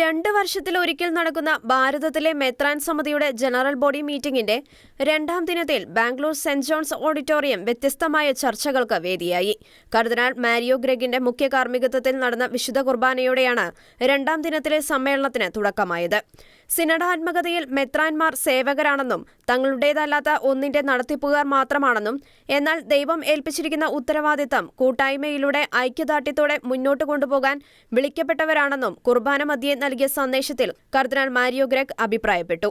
രണ്ട് വർഷത്തിലൊരിക്കൽ നടക്കുന്ന ഭാരതത്തിലെ മെത്രാൻ സമിതിയുടെ ജനറൽ ബോഡി മീറ്റിംഗിന്റെ രണ്ടാം ദിനത്തിൽ ബാംഗ്ലൂർ സെന്റ് ജോൺസ് ഓഡിറ്റോറിയം വ്യത്യസ്തമായ ചർച്ചകൾക്ക് വേദിയായി. കർദിനാൾ മാരിയോ ഗ്രെഗിന്റെ മുഖ്യ കാർമ്മികത്വത്തിൽ നടന്ന വിശുദ്ധ കുർബാനയോടെയാണ് രണ്ടാം ദിനത്തിലെ സമ്മേളനത്തിന് തുടക്കമായത്. സിനഡാത്മകതയിൽ മെത്രാൻമാർ സേവകരാണെന്നും തങ്ങളുടേതല്ലാത്ത ഒന്നിന്റെ നടത്തിപ്പുകാർ മാത്രമാണെന്നും എന്നാൽ ദൈവം ഏൽപ്പിച്ചിരിക്കുന്ന ഉത്തരവാദിത്തം കൂട്ടായ്മയിലൂടെ ഐക്യദാർഢ്യത്തോടെ മുന്നോട്ട് കൊണ്ടുപോകാൻ വിളിക്കപ്പെട്ടവരാണെന്നും കുർബാന മധ്യേ നൽകിയ സന്ദേശത്തിൽ കർദിനാൾ മാരിയോ ഗ്രെഗ് അഭിപ്രായപ്പെട്ടു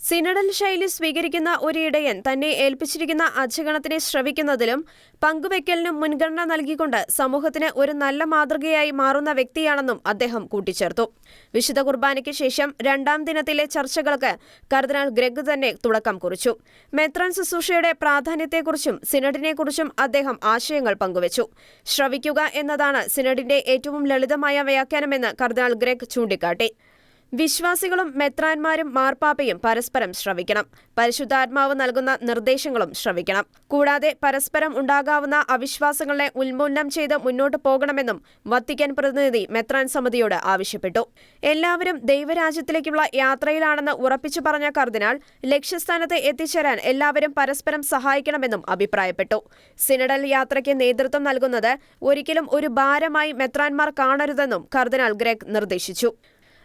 സിനഡൽ ശൈലി സ്വീകരിക്കുന്ന ഒരു ഇടയൻ തന്നെ ഏൽപ്പിച്ചിരിക്കുന്ന അജഗണത്തിനെ ശ്രവിക്കുന്നതിലും പങ്കുവെക്കലിനും മുൻഗണന നൽകിക്കൊണ്ട് സമൂഹത്തിന് ഒരു നല്ല മാതൃകയായി മാറുന്ന വ്യക്തിയാണെന്നും അദ്ദേഹം കൂട്ടിച്ചേർത്തു. വിശുദ്ധ കുർബാനയ്ക്ക് ശേഷം രണ്ടാം ദിനത്തിലെ ചർച്ചകൾക്ക് കർദിനാൾ ഗ്രെഗ് തന്നെ തുടക്കം കുറിച്ചു. മെത്രൻ ശുശ്രൂഷയുടെ പ്രാധാന്യത്തെക്കുറിച്ചും സിനഡിനെക്കുറിച്ചും അദ്ദേഹം ആശയങ്ങൾ പങ്കുവച്ചു. ശ്രവിക്കുക എന്നതാണ് സിനഡിന്റെ ഏറ്റവും ലളിതമായ വ്യാഖ്യാനമെന്ന് കർദിനാൾ ഗ്രെഗ് ചൂണ്ടിക്കാട്ടി. വിശ്വാസികളും മെത്രാന്മാരും മാർപ്പാപ്പയും പരസ്പരം ശ്രവിക്കണം. പരിശുദ്ധാത്മാവ് നൽകുന്ന നിർദ്ദേശങ്ങളും ശ്രവിക്കണം. കൂടാതെ പരസ്പരം ഉണ്ടാകാവുന്ന അവിശ്വാസങ്ങളെ ഉന്മൂലനം ചെയ്ത് മുന്നോട്ടു പോകണമെന്നും വത്തിക്കാൻ പ്രതിനിധി മെത്രാൻ സമിതിയോട് ആവശ്യപ്പെട്ടു. എല്ലാവരും ദൈവരാജ്യത്തിലേക്കുള്ള യാത്രയിലാണെന്ന് ഉറപ്പിച്ചു പറഞ്ഞ കർദിനാൾ ലക്ഷ്യസ്ഥാനത്ത് എത്തിച്ചേരാൻ എല്ലാവരും പരസ്പരം സഹായിക്കണമെന്നും അഭിപ്രായപ്പെട്ടു. സിനഡൽ യാത്രയ്ക്ക് നേതൃത്വം നൽകുന്നത് ഒരിക്കലും ഒരു ഭാരമായി മെത്രാൻമാർ കാണരുതെന്നും കർദിനാൾ ഗ്രെഗ് നിർദ്ദേശിച്ചു.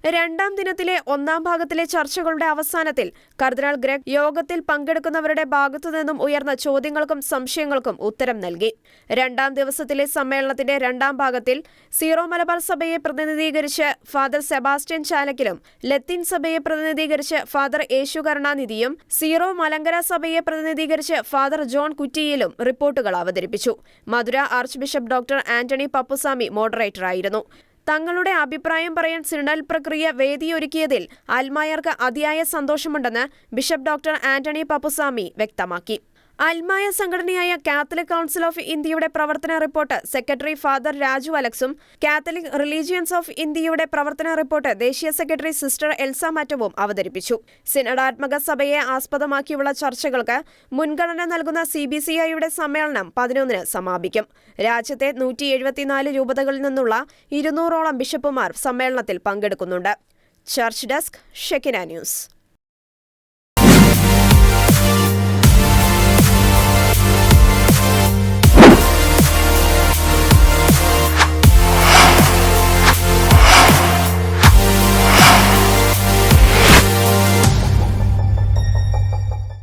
രണ്ടാം ദിനത്തിലെ ഒന്നാം ഭാഗത്തിലെ ചർച്ചകളുടെ അവസാനത്തിൽ കർദിനാൾ ഗ്രെഗ് യോഗത്തിൽ പങ്കെടുക്കുന്നവരുടെ ഭാഗത്തുനിന്നും ഉയർന്ന ചോദ്യങ്ങൾക്കും സംശയങ്ങൾക്കും ഉത്തരം നൽകി. രണ്ടാം ദിവസത്തിലെ സമ്മേളനത്തിന്റെ രണ്ടാം ഭാഗത്തിൽ സീറോ മലബാർ സഭയെ പ്രതിനിധീകരിച്ച് ഫാദർ സെബാസ്റ്റ്യൻ ചാലക്കിലും ലത്തീൻ സഭയെ പ്രതിനിധീകരിച്ച് ഫാദർ യേശു കരുണാനിധിയും സീറോ മലങ്കര സഭയെ പ്രതിനിധീകരിച്ച് ഫാദർ ജോൺ കുറ്റിയിലും റിപ്പോർട്ടുകൾ അവതരിപ്പിച്ചു. Madurai archbishop doctor Antony Pappuswamy മോഡറേറ്ററായിരുന്നു. തങ്ങളുടെ അഭിപ്രായം പറയാൻ സിനഡൽ പ്രക്രിയ വേദിയൊരുക്കിയതിൽ അൽമായർക്ക് അതിയായ സന്തോഷമുണ്ടെന്ന് ബിഷപ്പ് ഡോക്ടർ ആന്റണി പപ്പുസ്വാമി വ്യക്തമാക്കി. അൽമായ സംഘടനയായ കാത്തലിക് കൗൺസിൽ ഓഫ് ഇന്ത്യയുടെ പ്രവർത്തന റിപ്പോർട്ട് സെക്രട്ടറി ഫാദർ രാജു അലക്സും കാത്തലിക് റിലീജിയൻസ് ഓഫ് ഇന്ത്യയുടെ പ്രവർത്തന റിപ്പോർട്ട് ദേശീയ സെക്രട്ടറി സിസ്റ്റർ എൽസ മാറ്റവും അവതരിപ്പിച്ചു. സിനഡാത്മക സഭയെ ആസ്പദമാക്കിയുള്ള ചർച്ചകൾക്ക് മുൻഗണന നൽകുന്ന സി ബി സി ഐയുടെ സമ്മേളനം പതിനൊന്നിന് സമാപിക്കും. രാജ്യത്തെ നൂറ്റി എഴുപത്തിനാല് രൂപതകളിൽ നിന്നുള്ള ഇരുന്നൂറോളം ബിഷപ്പുമാർ സമ്മേളനത്തിൽ പങ്കെടുക്കുന്നുണ്ട്. Church desk Shekinah news.